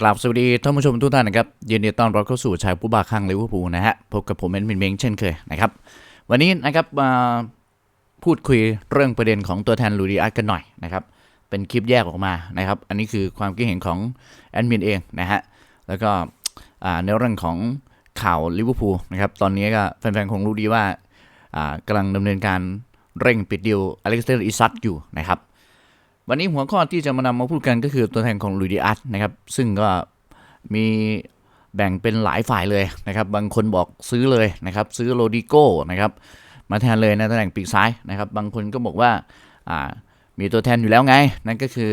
กราบสวัสดีท่านผู้ชมทุกท่านนะครับยินดีต้อนรับเข้าสู่ชายผู้บาข้างลิเวอร์พูลนะฮะพบกับผมเอ็นมินเมงเช่นเคยนะครับ วันนี้นะครับมาพูดคุยเรื่องประเด็นของตัวแทนลูดิอาร์กันหน่อยนะครับ เป็นคลิปแยกออกมานะครับ อันนี้คือความคิดเห็นของแอดมินเองนะฮะแล้วก็ในเรื่องของข่าวลิเวอร์พูลนะครับตอนนี้ก็แฟนๆคงรู้ดีว่ากำลังดำเนินการเร่งปิดดีลอเล็กซานเดอร์อิซักอยู่นะครับ วันนี้หัวข้อที่จะมานำมาพูดกันก็คือตัวแทนของลูดิอัสนะครับ ซึ่งก็มีแบ่งเป็นหลายฝ่ายเลยนะครับ บางคนบอกซื้อเลยนะครับ ซื้อโรดิโก้นะครับ มาแทนเลยในตำแหน่งปีกซ้ายนะครับ บางคนก็บอกว่าามีตัวแทนอยู่แล้วไง นั่นก็คือ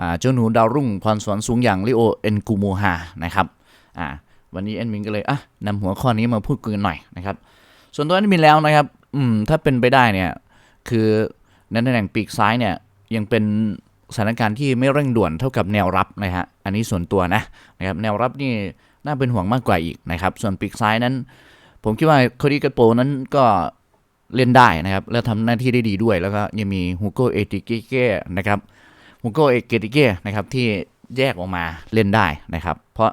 อเจ้าหนูดาวรุ่งพรสวรรค์สูงอย่างลิโอเอ็นกูโมฮานะครับวันนี้แอดมินก็เลยอะนำหัวข้อนี้มาพูดคุยกันหน่อยนะครับ ส่วนตัวแอดมินแล้วนะครับ อืมถ้าเป็นไปได้เนี่ย คือในตำแหน่งปีกซ้ายเนี่ย ยังเป็นสถานการณ์ที่ไม่เร่งด่วนเท่ากับแนวรับนะฮะ อันนี้ส่วนตัวนะนะครับแนวรับนี่น่าเป็นห่วงมากกว่าอีกนะครับ ส่วนปีกซ้ายนั้น ผมคิดว่าโคดีกาโปนั้นก็เล่นได้นะครับ แล้วทำหน้าที่ได้ดีด้วย แล้วก็ยังมีฮูโกเอติเก้นะครับฮูโกเอเกติเก้นะครับที่แยกออกมาเล่นได้นะครับ เพราะ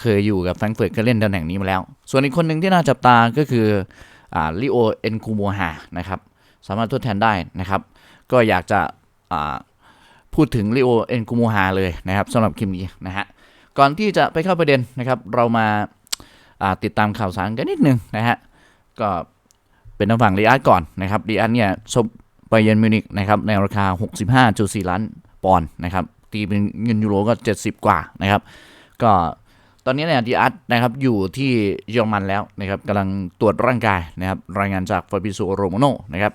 เคยอยู่กับแฟรงเฟิร์ตก็เล่นตำแหน่งนี้มาแล้ว ส่วนอีกคนหนึ่งที่น่าจับตาก็คืออลิโอเอ็นคูโมฮานะครับ สามารถทดแทนได้นะครับ ก็อยากจะ พูดถึงลิโอเอ็นกูโมฮาเลยนะครับสำหรับคลิปนี้นะฮะก่อนที่จะไปเข้าประเด็นนะครับ เรามาาติดตามข่าวสารกันนิดนึงนะฮะก็เป็นทางฝั่งรีอัสก่อนนะครับรีอัสเนี่ยซบไปเยนมิวนิกนะครับในราคา 65.4 ล้านปอนด์นะครับตีเป็นเงินยูโรก็ 70 กว่านะครับ ก็ตอนนี้เนี่ยดีอาร์ตนะครับอยู่ที่เยอรมันแล้วนะครับกำลังตรวจร่างกายนะครับรายงานจากฟาบิโซโรโมโนนะครับ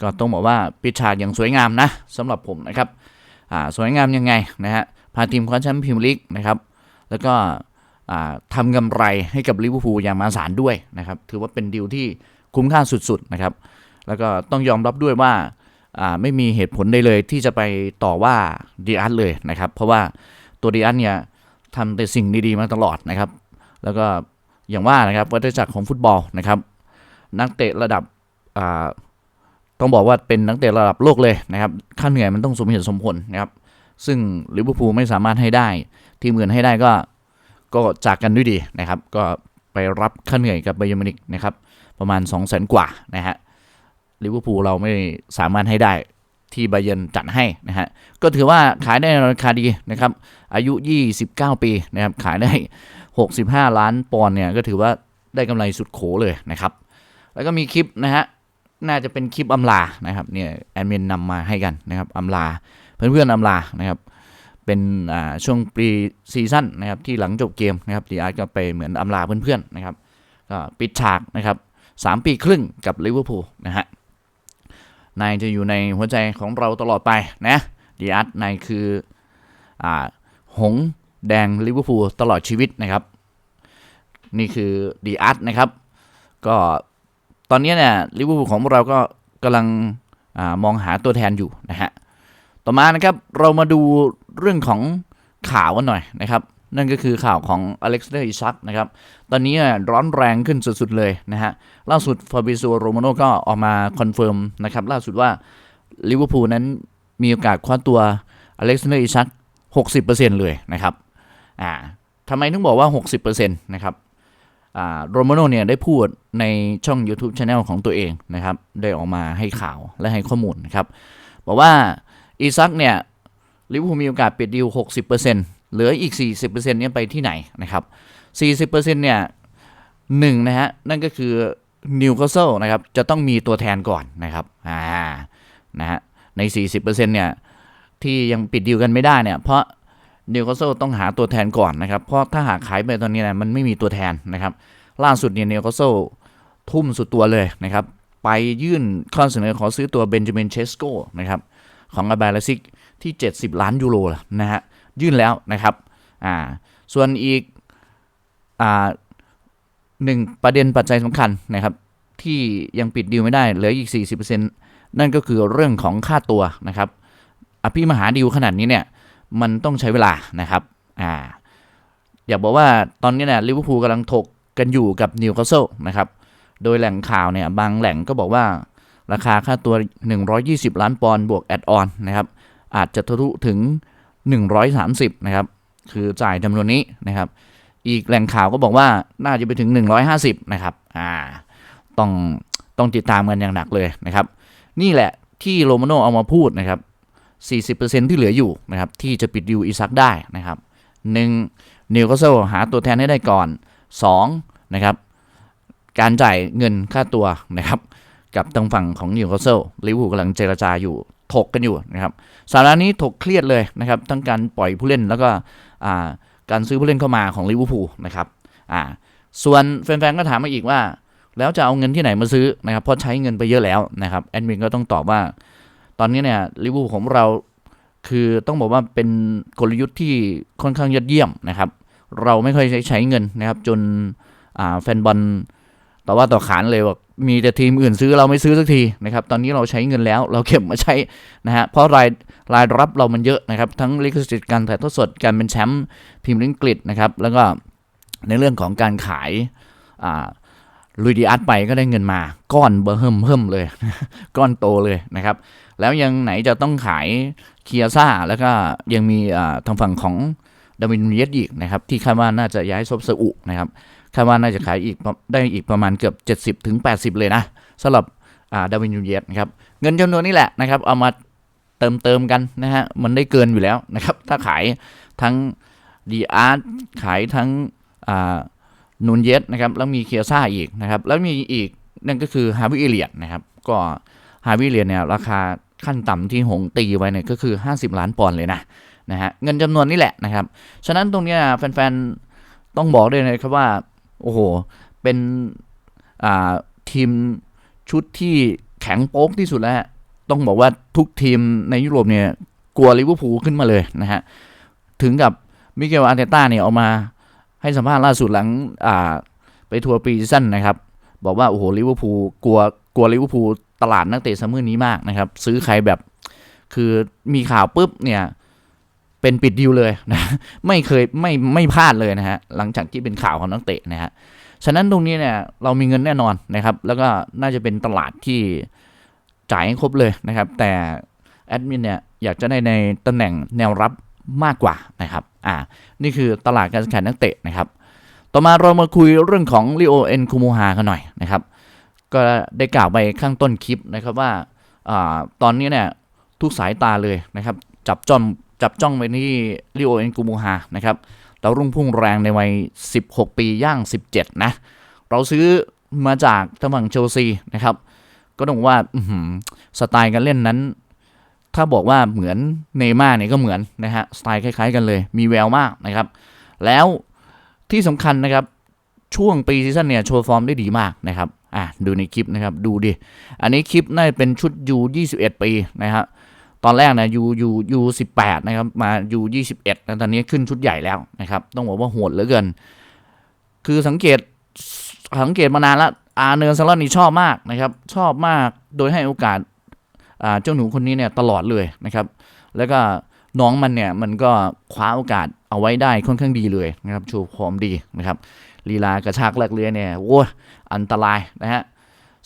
ก็ต้องบอกว่าปิดฉากอย่างสวยงามนะสำหรับผมนะครับสวยงามยังไงนะฮะพาทีมคว้าแชมป์พรีเมียร์ลีกนะครับ แล้วก็ทำกำไรให้กับลิเวอร์พูลอย่างมหาศาลด้วยนะครับ ถือว่าเป็นดีลที่คุ้มค่าสุดๆนะครับ แล้วก็ต้องยอมรับด้วยว่าไม่มีเหตุผลใดเลยที่จะไปต่อว่าดีอาร์เลยนะครับ เพราะว่าตัวดีอาร์เนี่ยทำแต่สิ่งดีๆมาตลอดนะครับ แล้วก็อย่างว่านะครับวัฏจักรของฟุตบอลนะครับ นักเตะระดับ ต้องบอกว่าเป็นนักเตะระดับโลกเลยนะครับ ค่าเหนื่อยมันต้องสมเหตุสมผลนะครับ ซึ่งลิเวอร์พูลไม่สามารถให้ได้ ทีมอื่นให้ได้ก็ก็จากกันด้วยดีนะครับ ก็ไปรับค่าเหนื่อยกับไบยมินิกนะครับ ประมาณ 2 0 0 0 0 0 กว่านะฮะลิเวอร์พูลเราไม่สามารถให้ได้ที่ไบเยนจัดให้นะฮะ ก็ถือว่าขายได้ราคาดีนะครับ อายุ 29 ปีนะครับ ขายได้ 65 ล้านปอนด์เนี่ย ก็ถือว่าได้กำไรสุดโขเลยนะครับ แล้วก็มีคลิปนะฮะ น่าจะเป็นคลิปอำลานะครับเนี่ยแอดมินนำมาให้กันนะครับอำลาเพื่อนๆอำลานะครับเป็นช่วงปีซีซั่นนะครับที่หลังจบเกมนะครับดีอาร์ก็ไปเหมือนอำลาเพื่อนๆนะครับก็ปิดฉากนะครับสามปีครึ่งกับลิเวอร์พูลนะฮะนายจะอยู่ในหัวใจของเราตลอดไปนะดีอาร์นายคืออหงแดงลิเวอร์พูลตลอดชีวิตนะครับ นี่คือดีอาร์นะครับ ก็ ตอนนี้เนี่ยลิเวอร์พูลของเราก็กำลังอมองหาตัวแทนอยู่นะฮะต่อมานะครับเรามาดูเรื่องของข่าวกันหน่อยนะครับ นั่นก็คือข่าวของอเล็กซานเดอร์อิซักนะครับ ตอนนี้ร้อนแรงขึ้นสุดๆเลยนะฮะ ล่าสุดฟาบิโซโรมาโนก็ออกมาคอนเฟิร์มนะครับ ล่าสุดว่าลิเวอร์พูลนั้นมีโอกาสคว้าตัวอเล็กซานเดอร์อิซัก60%เลยนะครับ อ่าทำไมถึงบอกว่า 60%นะครับ โรมาโนเนี่ยได้พูดในช่อง YouTube Channel ของตัวเองนะครับ ได้ออกมาให้ข่าวและให้ข้อมูลนะครับ บอกว่าอีซักเนี่ยลิเวอร์พูลมีโอกาสปิดดีล 60%เหลืออีก 40%เนี่ยไปที่ไหนนะครับ 40%เนี่ยหนึ่งนะฮะ นั่นก็คือนิวคาสเซิลนะครับ จะต้องมีตัวแทนก่อนนะครับอ่านะฮะใน 40%เนี่ยที่ยังปิดดีลกันไม่ได้เนี่ยเพราะ นิวคาสเซิลต้องหาตัวแทนก่อนนะครับ เพราะถ้าหากขายไปตอนนี้นะมันไม่มีตัวแทนนะครับ ล่าสุดเนี่ยนิวคาสเซิลทุ่มสุดตัวเลยนะครับ ไปยื่นข้อเสนอขอซื้อตัวเบนจามินเชสโกนะครับของอาบาลาซิกที่ 70 ล้านยูโรนะฮะยื่นแล้วนะครับอ่าส่วนอีกอ่าหนึ่งประเด็นปัจจัยสำคัญนะครับที่ยังปิดดีลไม่ได้เหลืออีก 40%นั่นก็คือเรื่องของค่าตัวนะครับอภิมหาดีลขนาดนี้เนี่ย มันต้องใช้เวลานะครับอ่าอยากบอกว่าตอนนี้เนี่ยลิเวอร์พูลกำลังถกกันอยู่กับนิวคาสเซิลนะครับโดยแหล่งข่าวเนี่ยบางแหล่งก็บอกว่าราคาค่าตัว 120 ล้านปอนด์บวกแอดออนนะครับอาจจะทะลุถึง 130 นะครับ คือจ่ายจำนวนนี้นะครับ อีกแหล่งข่าวก็บอกว่าน่าจะไปถึง 150 นะครับอ่าต้องต้องติดตามกันอย่างหนักเลยนะครับ นี่แหละที่โรมาโนเอามาพูดนะครับ 40%ที่เหลืออยู่นะครับที่จะปิดดิวอีซักได้นะครับหนึ่งนิวคาสเซิลหาตัวแทนให้ได้ก่อน 2 นะครับ การจ่ายเงินค่าตัวนะครับ กับทางฝั่งของนิวคาสเซิลลิเวอร์พูลกำลังเจรจาอยู่ถกกันอยู่นะครับสัปดาห์นี้ถกเครียดเลยนะครับ ทั้งการปล่อยผู้เล่นแล้วก็การซื้อผู้เล่นเข้ามาของลิเวอร์พูลนะครับอ่าส่วนแฟนๆก็ถามมาอีกว่า แล้วจะเอาเงินที่ไหนมาซื้อนะครับเพราะใช้เงินไปเยอะแล้วนะครับแอดมินก็ต้องตอบว่า ตอนนี้เนี่ยลิเวอร์พูลของเราคือต้องบอกว่าเป็นกลยุทธ์ที่ค่อนข้างยอดเยี่ยมนะครับ เราไม่ค่อยใช้ใช้เงินนะครับ จนแฟนบอลต่อว่าต่อขานเลยบอกมีแต่ทีมอื่นซื้อเราไม่ซื้อสักทีนะครับ ตอนนี้เราใช้เงินแล้วเราเก็บมาใช้นะฮะเพราะรายรายรับเรามันเยอะนะครับ ทั้งลิขสิทธิ์การถ่ายทอดสดการเป็นแชมป์พรีเมียร์ลีกอังกฤษนะครับ แล้วก็ในเรื่องของการขายลุยดีอาร์ตไปก็ได้เงินมาก้อนเบอร์เฮิมเฮิมเลย ก้อนโตเลยนะครับ แล้วยังไหนจะต้องขายเคียซ่าแล้วก็ยังมีทางฝั่งของดาวินนูเยสอีกนะครับ ที่คาดว่าน่าจะย้ายซบซาอุนะครับคาดว่าน่าจะขายอีกได้อีกประมาณเกือบ 70ถึง80 เลยนะสำหรับดาวินนูเยสนะครับเงินจำนวนนี้แหละนะครับ เอามาเติมเติมกันนะฮะมันได้เกินอยู่แล้วนะครับ ถ้าขายทั้งดีอาร์ตขายทั้งนูนเยสนะครับแล้วมีเคียซ่าอีกนะครับ แล้วมีอีกนั่นก็คือฮาวิเอเลียนนะครับ ก็ฮาวิเลียนเนี่ยราคา ขั้นต่ำที่หงตีไว้เนี่ยก็คือ 50 ล้านปอนด์เลยนะนะฮะเงินจำนวนนี้แหละนะครับ ฉะนั้นตรงนี้แฟนๆ ต้องบอกเลยนะครับว่า โอ้โห เป็นอ่าทีมชุดที่แข็งโป๊กที่สุดแล้วต้องบอกว่าทุกทีมในยุโรปเนี่ยกลัวลิเวอร์พูลขึ้นมาเลยนะฮะ ถึงกับมิเกลอาร์เตต้าเนี่ยเอามาให้สัมภาษณ์ล่าสุดหลังอ่าไปทัวร์ปรีซีซั่นนะครับ บอกว่า โอ้โหลิเวอร์พูลกลัวกลัวลิเวอร์พูล ตลาดนักเตะซัมเมอร์นี้มากนะครับ ซื้อใครแบบคือมีข่าวปุ๊บเนี่ยเป็นปิดดิวเลยนะไม่เคยไม่ไม่พลาดเลยนะฮะหลังจากที่เป็นข่าวของนักเตะนะฮะฉะนั้นตรงนี้เนี่ยเรามีเงินแน่นอนนะครับ แล้วก็น่าจะเป็นตลาดที่จ่ายให้ครบเลยนะครับ แต่แอดมินเนี่ยอยากจะได้ในตำแหน่งแนวรับมากกว่านะครับอ่านี่คือตลาดการซื้อขายนักเตะนะครับ ต่อมาเรามาคุยเรื่องของลิโอเอ็นคูมูฮากันหน่อยนะครับ ก็ได้กล่าวไปข้างต้นคลิปนะครับว่าอตอนนี้เนี่ยทุกสายตาเลยนะครับจับจ้องจับจ้องไปที่ลิโอเอ็นกูมูฮานะครับเรารุ่งพุ่งแรงในวัย 16 ปีย่าง 17 นะ เราซื้อมาจากทางฝั่งเชลซีนะครับ ก็ต้องว่าสไตล์การเล่นนั้น ถ้าบอกว่าเหมือนเนย์ม่าร์เนี่ยก็เหมือนนะฮะสไตล์คล้าย ๆ กันเลย มีแววมากนะครับ แล้วที่สำคัญนะครับช่วงปีซีซั่นเนี่ยโชว์ฟอร์มได้ดีมากนะครับ อะดูในคลิปนะครับดูดิ อันนี้คลิปน่าเป็นชุด U21 ปีนะครับตอนแรกนะ U U U 18นะครับมา U 21นะตอนนี้ขึ้นชุดใหญ่แล้วนะครับ ต้องบอกว่าโหดเหลือเกิน คือสังเกตสังเกตมานานล้วอาเนิร์ซาลอนนี่ชอบมากนะครับ ชอบมากโดยให้โอกาสเจ้าหนูคนนี้เนี่ยตลอดเลยนะครับ แล้วก็ น้องมันเนี่ยมันก็คว้าโอกาสเอาไว้ได้ค่อนข้างดีเลยนะครับโชว์ฟอมดีนะครับลีลากระชากแลกเรือเนี่ยโว้ยอันตรายนะฮะ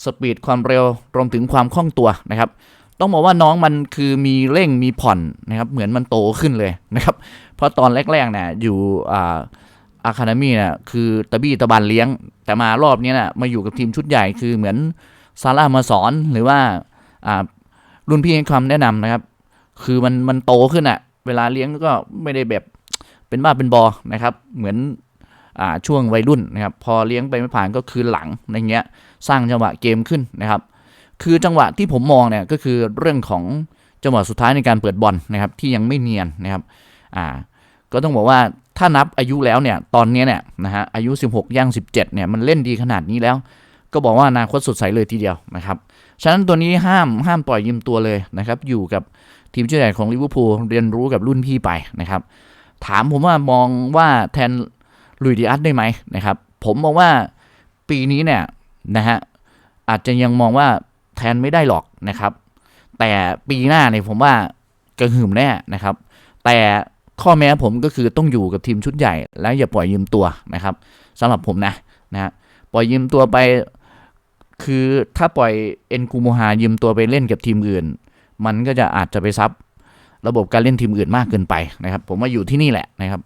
สปีดความเร็วรวมถึงความคล่องตัวนะครับต้องบอกว่าน้องมันคือมีเร่งมีผ่อนนะครับเหมือนมันโตขึ้นเลยนะครับเพราะตอนแรกๆเนี่ยอยู่อาอาคาเดมี่เนี่ยคือตะบี้ตะบันเลี้ยง แต่มารอบนี้น่ะมาอยู่กับทีมชุดใหญ่คือเหมือนซาร่ามาสอนหรือว่าอ่ารุ่นพี่ให้คำแนะนำนะครับ คือมันมันโตขึ้นอะเวลาเลี้ยงก็ไม่ได้แบบเป็นบ้าเป็นบอนะครับ เหมือนอ่าช่วงวัยรุ่นนะครับ พอเลี้ยงไปไม่ผ่านก็คืนหลังอะไรเงี้ย สร้างจังหวะเกมขึ้นนะครับ คือจังหวะที่ผมมองเนี่ยก็คือเรื่องของจังหวะสุดท้ายในการเปิดบอลนะครับ ที่ยังไม่เนียนนะครับ อ่า ก็ต้องบอกว่าถ้านับอายุแล้วเนี่ยตอนนี้เนี่ยนะฮะอายุ 16ย่าง 17เนี่ยมันเล่นดีขนาดนี้แล้ว ก็บอกว่าอนาคตสดใสเลยทีเดียวนะครับ ฉะนั้นตัวนี้ห้ามห้ามปล่อยยืมตัวเลยนะครับ อยู่กับ ทีมชุดใหญ่ของลิเวอร์พูลเรียนรู้กับรุ่นพี่ไปนะครับ ถามผมว่ามองว่าแทนลุยดิอัสได้ไหมนะครับ ผมมองว่าปีนี้เนี่ยนะฮะอาจจะยังมองว่าแทนไม่ได้หรอกนะครับ แต่ปีหน้าเนี่ยผมว่ากระหึ่มแน่นะครับ แต่ข้อแม้ผมก็คือต้องอยู่กับทีมชุดใหญ่ แล้วอย่าปล่อยยืมตัวนะครับสำหรับผมนะนะฮะปล่อยยืมตัวไป คือถ้าปล่อยเอ็นคูโมฮายืมตัวไปเล่นกับทีมอื่น มันก็จะอาจจะไปซับระบบการเล่นทีมอื่นมากเกินไปนะครับ ผมว่าอยู่ที่นี่แหละนะครับ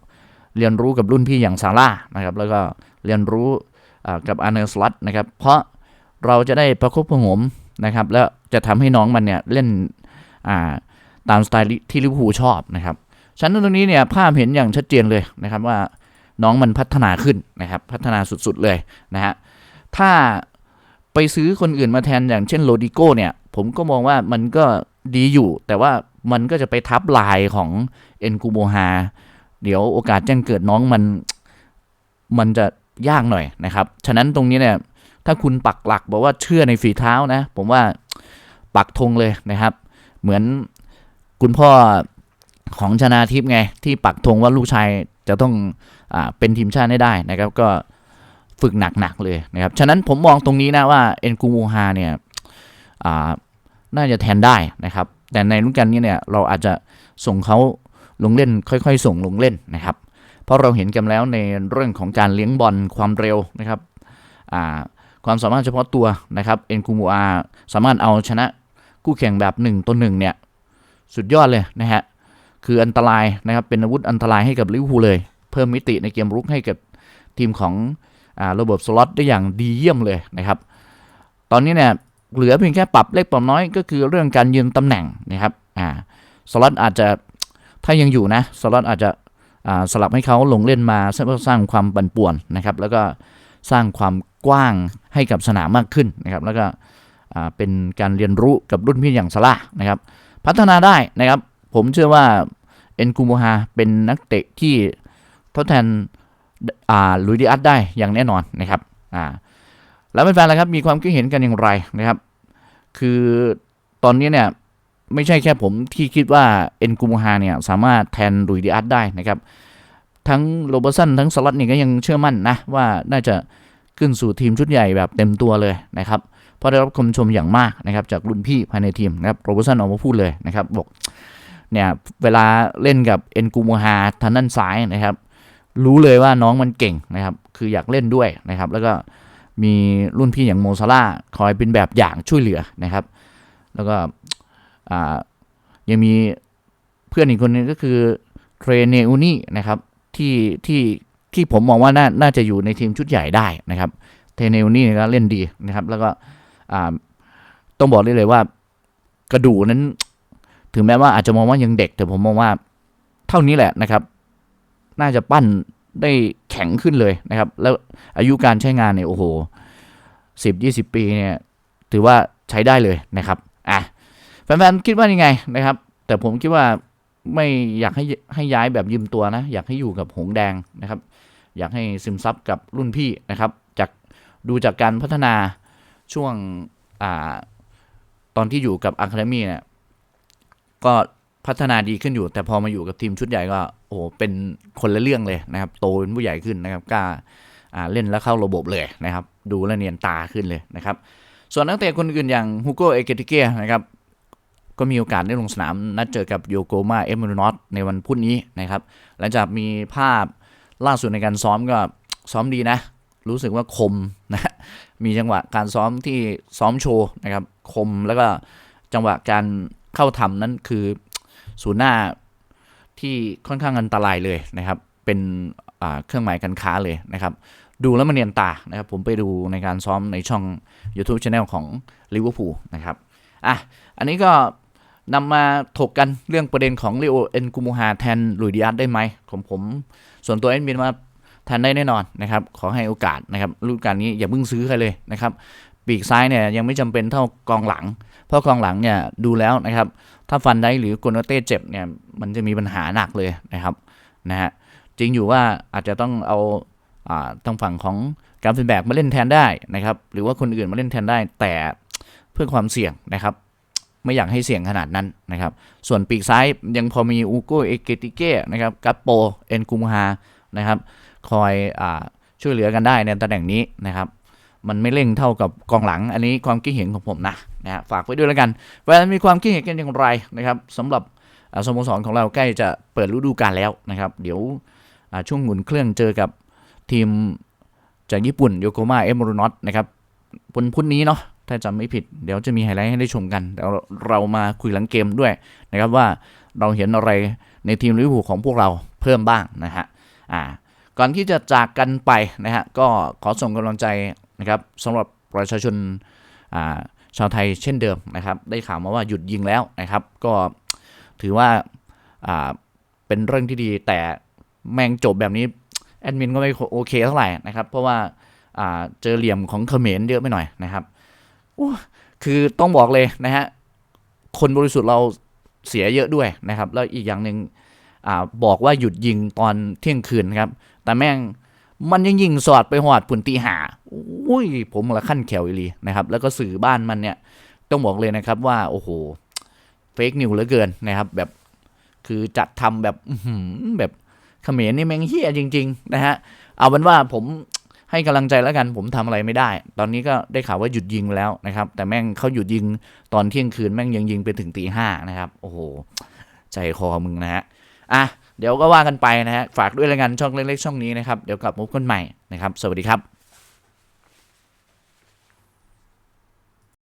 เรียนรู้กับรุ่นพี่อย่างซาร่านะครับ แล้วก็เรียนรู้กับอาร์เนลสลัตนะครับ เพราะเราจะได้ประคบประหงมนะครับ แล้วจะทำให้น้องมันเนี่ยเล่นาตามสไตล์ที่ลิเวอร์พูลชอบนะครับชั้นตรงนี้เนี่ยภาพเห็นอย่างชัดเจนเลยนะครับว่าน้องมันพัฒนาขึ้นนะครับ พัฒนาสุดๆเลยนะฮะถ้าไปซื้อคนอื่นมาแทนอย่างเช่นโรดิโก้เนี่ย ผมก็มองว่ามันก็ ดีอยู่ แต่ว่ามันก็จะไปทับลายของเอ็นกูโมฮาเดี๋ยวโอกาสแจ้งเกิดน้องมัน มันจะยากหน่อยนะครับ ฉะนั้นตรงนี้เนี่ย ถ้าคุณปักหลักบอกว่าเชื่อในฝีเท้านะ ผมว่าปักธงเลยนะครับ เหมือนคุณพ่อของชนาทิพย์ไง ที่ปักธงว่าลูกชายจะต้องอเป็นทีมชาติให้ได้นะครับ ก็ฝึกหนักๆเลยนะครับ ฉะนั้นผมมองตรงนี้นะว่าเอ็นกูมูฮาเนี่ย น่าจะแทนได้นะครับ แต่ในรุ่นกันนี้เนี่ยเราอาจจะส่งเขาลงเล่นค่อย ๆ ส่งลงเล่นนะครับ เพราะเราเห็นกันแล้วในเรื่องของการเลี้ยงบอลความเร็วนะครับความสามารถเฉพาะตัวนะครับเอ็นคูมูอาสามารถเอาชนะคู่แข่งแบบ1ต่อ1เนี่ยสุดยอดเลยนะฮะคืออันตรายนะครับเป็นอาวุธอันตรายให้กับลิเวอร์พูลเลย เพิ่มมิติในเกมรุกให้กับทีมของอระบบสล็อตได้อย่างดีเยี่ยมเลยนะครับ ตอนนี้เนี่ย เหลือเพียงแค่ปรับเล็กปรับน้อยก็คือเรื่องการยืนตำแหน่งนะครับอ่าสล็อตอาจจะถ้ายังอยู่นะสล็อตอาจจะสลับให้เขาลงเล่นมาเพื่อสร้างความปั่นป่วนนะครับ แล้วก็สร้างความกว้างให้กับสนามมากขึ้นนะครับ แล้วก็เป็นการเรียนรู้กับรุ่นพี่อย่างซาร่านะครับ พัฒนาได้นะครับ ผมเชื่อว่าเอ็นกูโมฮาเป็นนักเตะที่ทดแทนลุยดิอัสได้อย่างแน่นอนนะครับอ่า แล้วแฟนๆล่ะครับมีความคิดเห็นกันอย่างไรนะครับ คือตอนนี้เนี่ยไม่ใช่แค่ผมที่คิดว่าเอ็นกูมฮาเนี่ยสามารถแทนลุยดิอาร์ตได้นะครับ ทั้งโรเบอร์สันทั้งสลัดเนี่ยก็ยังเชื่อมั่นนะ ว่าน่าจะขึ้นสู่ทีมชุดใหญ่แบบเต็มตัวเลยนะครับเพราะได้รับคำชมอย่างมากนะครับ จากรุ่นพี่ภายในทีมนะครับโรเบอร์สันออกมาพูดเลยนะครับ บอกเนี่ยเวลาเล่นกับเอ็นกูมฮาทางด้านซ้ายนะครับ รู้เลยว่าน้องมันเก่งนะครับ คืออยากเล่นด้วยนะครับ แล้วก็ มีรุ่นพี่อย่างโมซาร่าคอยเป็นแบบอย่างช่วยเหลือนะครับ แล้วก็ยังมีเพื่อนอีกคนนึงก็คือเทรเนอูนี่นะครับที่ที่ที่ผมมองว่าน่าน่าจะอยู่ในทีมชุดใหญ่ได้นะครับ เทรเนอูนี่ก็เล่นดีนะครับ แล้วก็ต้องบอกได้เลยว่ากระดูนั้น ถึงแม้ว่าอาจจะมองว่ายังเด็ก แต่ผมมองว่าเท่านี้แหละนะครับ น่าจะปั้น ได้แข็งขึ้นเลยนะครับ แล้วอายุการใช้งานเนี่ยโอ้โหสิบยี่สิบปีเนี่ยถือว่าใช้ได้เลยนะครับอะแฟนๆคิดว่ายังไงนะครับ แต่ผมคิดว่าไม่อยากให้ให้ย้ายแบบยืมตัวนะ อยากให้อยู่กับหงแดงนะครับ อยากให้ซึมซับกับรุ่นพี่นะครับ จากดูจากการพัฒนาช่วงอ่าตอนที่อยู่กับอะคาเดมี่เนี่ยก็พัฒนาดีขึ้นอยู่ แต่พอมาอยู่กับทีมชุดใหญ่ก็ อ้โหเป็นคนละเรื่องเลยนะครับ โตเป็นผู้ใหญ่ขึ้นนะครับกล้าเล่นแล้วเข้าระบบเลยนะครับ ดูแลเนียนตาขึ้นเลยนะครับ ส่วนนักเตะคนอื่นอย่างฮูโกเอเกติเกนะครับก็มีโอกาสได้ลงสนามนัดเจอกับโยโกมาเอม r นอตในวันพุธนี้นะครับ หลังจากมีภาพล่าสุดในการซ้อมก็ซ้อมดีนะ รู้สึกว่าคมนะ มีจังหวะการซ้อมที่ซ้อมโชว์นะครับ คมแล้วก็จังหวะการเข้าทำนั้นคือศูนย์หน้า ที่ค่อนข้างอันตรายเลยนะครับ เป็นเครื่องหมายการค้าเลยนะครับ ดูแล้วมันเนียนตานะครับ ผมไปดูในการซ้อมในช่อง YouTube Channel ของลิเวอร์พูลนะครับอะอันนี้ก็นำมาถกกันเรื่องประเด็นของเลโอเอ็นกูมูฮาแทนลุยดิอาร์ได้ไหมผมผมส่วนตัวเอ็นบินมาแทนได้แน่นอนนะครับ ขอให้โอกาสนะครับรุ่นการนี้อย่าเพิ่งซื้อใครเลยนะครับ ปีกซ้ายเนี่ยยังไม่จำเป็นเท่ากองหลัง เพราะกองหลังเนี่ยดูแล้วนะครับ ถ้าฟันได้หรือโกนเต้เจ็บเนี่ยมันจะมีปัญหาหนักเลยนะครับนะฮะจริงอยู่ว่าอาจจะต้องเอาทางฝั่งของการเป็นแบกมาเล่นแทนได้นะครับ หรือว่าคนอื่นมาเล่นแทนได้ แต่เพื่อความเสี่ยงนะครับ ไม่อยากให้เสี่ยงขนาดนั้นนะครับ ส่วนปีกซ้ายยังพอมีอูโกเอเกติเก้นะครับกัปโปเอนกุมฮานะครับ คอยอช่วยเหลือกันได้ในตำแหน่งนี้นะครับ มันไม่เร่งเท่ากับกองหลัง อันนี้ความคิดเห็นของผมนะนะฮะฝากไว้ด้วยแล้วกันเวลามีความคิดเห็นกันอย่างไรนะครับสำหรับสโมสรของเราใกล้จะเปิดฤดูกาลแล้วนะครับ เดี๋ยวช่วงหมุนเครื่องเจอกับทีมจากญี่ปุ่นโยโกมาเอมโรนอตนะครับวันพุธนี้เนาะถ้าจำไม่ผิด เดี๋ยวจะมีไฮไลท์ให้ได้ชมกันเดี๋ยวเรามาคุยหลังเกมด้วยนะครับว่าเราเห็นอะไรในทีมลิเวอร์พูลของพวกเราเพิ่มบ้างนะฮะอ่าก่อนที่จะจากกันไปนะฮะก็ขอส่งกำลังใจ นะครับสำหรับประชาชนาชาวไทยเช่นเดิมนะครับ ได้ข่าวมาว่าหยุดยิงแล้วนะครับ ก็ถือว่าาเป็นเรื่องที่ดี แต่แมงจบแบบนี้แอดมินก็ไม่โอเคเท่าไหร่นะครับ เพราะว่าาเจอเหลี่ยมของเขมรเยอะไปหน่อยนะครับคือต้องบอกเลยนะฮะคนบริสุทธิ์เราเสียเยอะด้วยนะครับ แล้วอีกอย่างหนึ่งอบอกว่าหยุดยิงตอนเที่ยงคืนครับ แต่แม่ง มันยังยิงสอดไปหอดผุนตีหาอุ้ย ผมละขั้นแขวอีลีนะครับ แล้วก็สื่อบ้านมันเนี่ย ต้องบอกเลยนะครับว่า โอ้โห เฟกนิวเหลือเกินนะครับ แบบ คือจัดทำแบบแบบเขมรนี่แม่งเฮี้ยจริง ๆ นะฮะ เอาเป็นว่าผมให้กำลังใจแล้วกัน ผมทำอะไรไม่ได้ ตอนนี้ก็ได้ข่าวว่าหยุดยิงแล้วนะครับ แต่แม่งเขาหยุดยิงตอนเที่ยงคืนแม่งยังยิงไปถึงตีห้านะครับ โอ้โห ใจคอมึงนะฮะ อะ เดี๋ยวก็ว่ากันไปนะฮะฝากด้วยละกันช่องเล็กๆช่องนี้นะครับเดี๋ยวกลับมุกกันใหม่นะครับ สวัสดีครับ